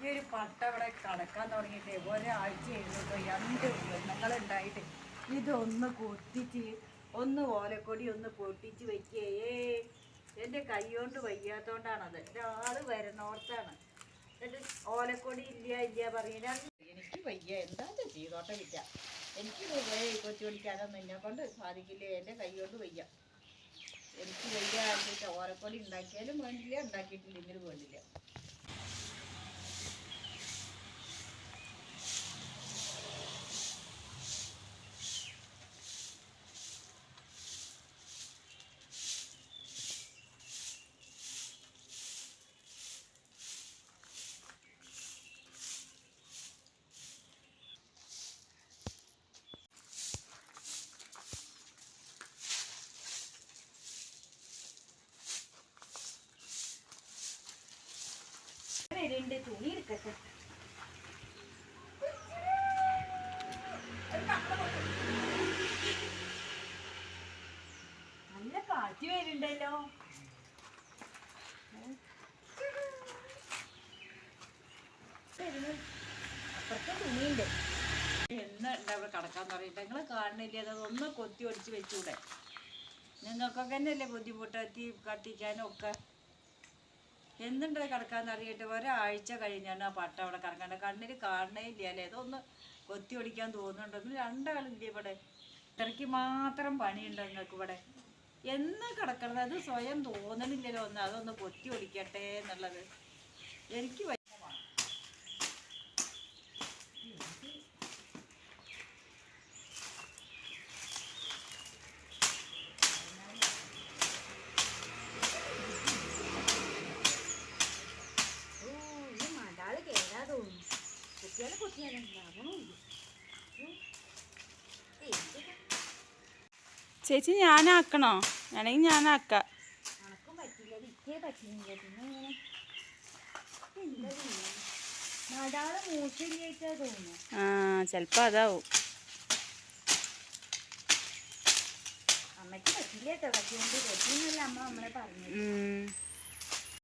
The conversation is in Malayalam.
ഈ ഒരു പട്ട ഇവിടെ കടക്കാൻ തുടങ്ങിയിട്ട് ഒരാഴ്ചയായിരുന്നു രണ്ട് ഉണ്ടായിട്ട് ഇതൊന്ന് കൊത്തിച്ച് ഒന്ന് ഓലക്കൊടി ഒന്ന് പൊട്ടിച്ച് വെക്കേ. എന്റെ കൈ കൊണ്ട് വയ്യാത്തോണ്ടാണത്. ഒരാൾ വരുന്നോർത്താണ്. എന്നിട്ട് ഓലക്കൊടി ഇല്ല ഇല്ല പറയുന്ന എനിക്ക് വയ്യ എന്താ ചെയ്തോട്ടെ വിറ്റ എനിക്ക് കൊച്ചു പിടിക്കാനൊന്നും എന്നെ കൊണ്ട് സാധിക്കില്ല? എന്റെ കൈ കൊണ്ട് വയ്യ. എനിക്ക് വയ്യ ഓലക്കൊടി ഉണ്ടാക്കിയാലും വേണ്ടില്ല ഉണ്ടാക്കിയിട്ടില്ലെങ്കിലും വേണ്ടില്ല. രണ്ട് തുണി എടുക്കട്ടെ. നല്ല കാറ്റ് വരുന്നുണ്ടല്ലോ. അപ്പുറത്തെ തുണിയുണ്ട്. എന്നുണ്ട് അവിടെ കിടക്കാൻ പറയട്ടെ നിങ്ങൾ കാണുന്നില്ല? അതൊന്ന് കൊത്തി ഒടിച്ച് വെച്ചൂടെ? നിങ്ങൾക്കൊക്കെ തന്നെയല്ലേ ബുദ്ധിമുട്ടെത്തി കത്തിക്കാനും ഒക്കെ. എന്തുണ്ട് കിടക്കാന്ന് അറിയട്ടെ. ഒരാഴ്ച കഴിഞ്ഞാണ് ആ പട്ട അവിടെ കിടക്കണ്ട കണ്ണിന് കാണണേ ഇല്ല അല്ലേ? അതൊന്ന് കൊത്തി ഒടിക്കാൻ തോന്നുന്നുണ്ടെന്ന് രണ്ടാളില്ല ഇവിടെ? ഇത്രയ്ക്ക് മാത്രം പണിയുണ്ട് നിങ്ങൾക്ക് ഇവിടെ? എന്ന് കിടക്കണത്? അത് സ്വയം തോന്നണില്ലല്ലോ ഒന്ന്. അതൊന്ന് കൊത്തി ഒടിക്കട്ടെ എന്നുള്ളത്. എനിക്ക് കുട്ടികളെ കുട്ടികളുണ്ടാവണമില്ല ചേച്ചി ഞാനാക്കണോ? വേണമെങ്കിൽ ഞാനാക്കാം. അണക്കും പറ്റില്ല വിറ്റേ പറ്റില്ല പിന്നെ ഇങ്ങനെ ആ ചെലപ്പോ അതാവും. അമ്മയ്ക്ക് പറ്റില്ല കേട്ടോ. പറ്റിയോണ്ട് പറ്റിയെന്നല്ല അമ്മ നമ്മളെ പറഞ്ഞു.